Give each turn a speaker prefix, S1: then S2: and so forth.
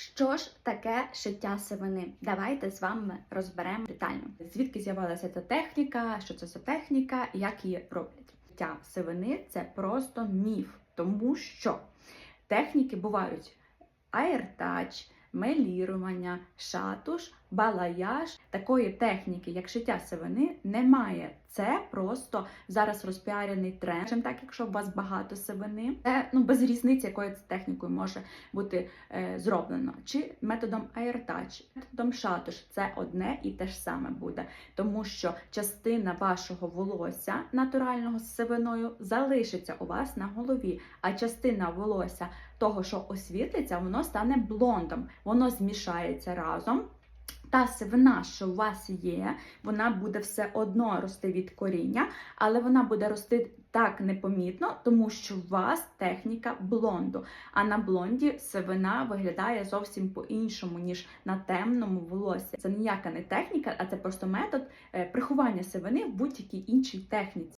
S1: Що ж таке шиття сивини? Давайте з вами розберемо детально. Звідки з'явилася ця техніка, що це за техніка, як її роблять? Шиття сивини це просто міф, тому що техніки бувають аєртач, мелірування, шатуш, балаяж. Такої техніки, як шиття сивини, немає. Це просто зараз розпіарений тренд. Чим так, якщо у вас багато сивини, це ну без різниці, якою це технікою може бути е, зроблено. Чи методом аєртач, методом шатуш це одне і те ж саме буде, тому що частина вашого волосся натурального з сивиною залишиться у вас на голові, а частина волосся того, що освітлиться, воно стане блондом, воно змішається разом. Та сивина, що у вас є, вона буде все одно рости від коріння, але вона буде рости так непомітно, тому що у вас техніка блонду. А на блонді сивина виглядає зовсім по-іншому, ніж на темному волосі. Це ніяка не техніка, а це просто метод е, приховання сивини в будь-якій іншій техніці.